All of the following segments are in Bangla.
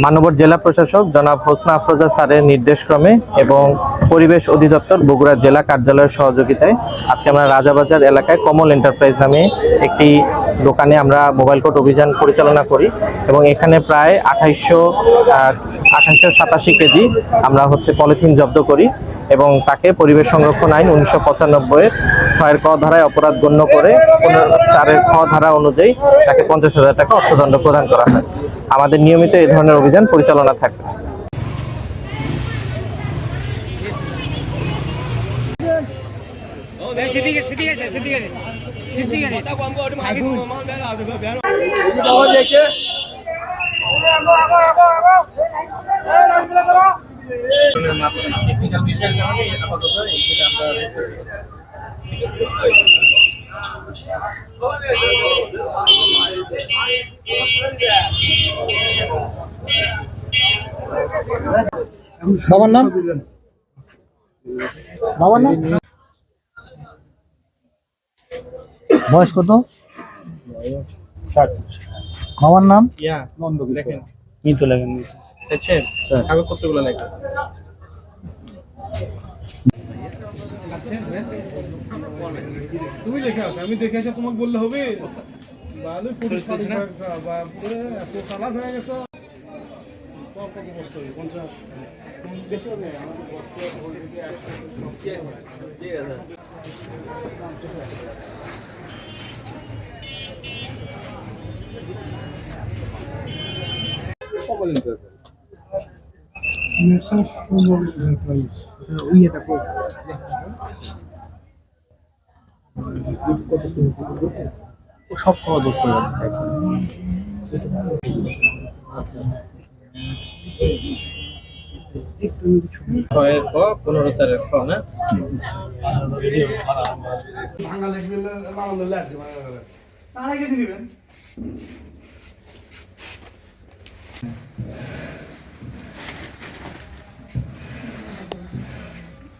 মানবর জেলা প্রশাসক জনাব হোসনা আফরোজা স্যারের নির্দেশক্রমে এবং পরিবেশ অধিদপ্তর বগুড়া জেলা কার্যালয়ের সহযোগিতায় আজকে আমরা রাজাবাজার এলাকায় কমল এন্টারপ্রাইজ নামে একটি দোকানে আমরা মোবাইল কোর্ট অভিযান পরিচালনা করি এবং এখানে প্রায় আঠাইশশো আঠাইশশো সাতাশি কেজি আমরা হচ্ছে পলিথিন জব্দ করি এবং তাকে পরিবেশ সংরক্ষণ আইন উনিশশো পঁচানব্বইয়ের ছয়ের ক ধারায় অপরাধ গণ্য করে চারের খ ধারা অনুযায়ী তাকে পঞ্চাশ হাজার টাকা অর্থদণ্ড প্রদান করা হয়। আমাদের নিয়মিত এই ধরনের অভিযান পরিচালনা আছে টেকনিক্যাল বিষয়ের কারণে আপাতত বাবার নাম? বাবার নাম? বয়স কত? বাবার নাম? ইয়া দেখেন মিতু লাগেন দেখছেন স্যার। কাগজপত্রগুলো লেখা তুমি আমি দেখে আসো তোমাকে বললে হবে। অলরেডি একশো সব সময় ধরতে যাচ্ছে। ছয়ের ক পনেরো চারের না? ভাঙা লাগবে লাগানো লাগবে দিবেন এটা আবার আসিবে তো হ্যাঁ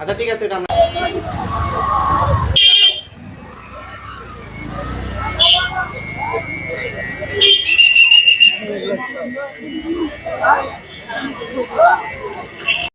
আচ্ছা ঠিক আছে এটা আমরা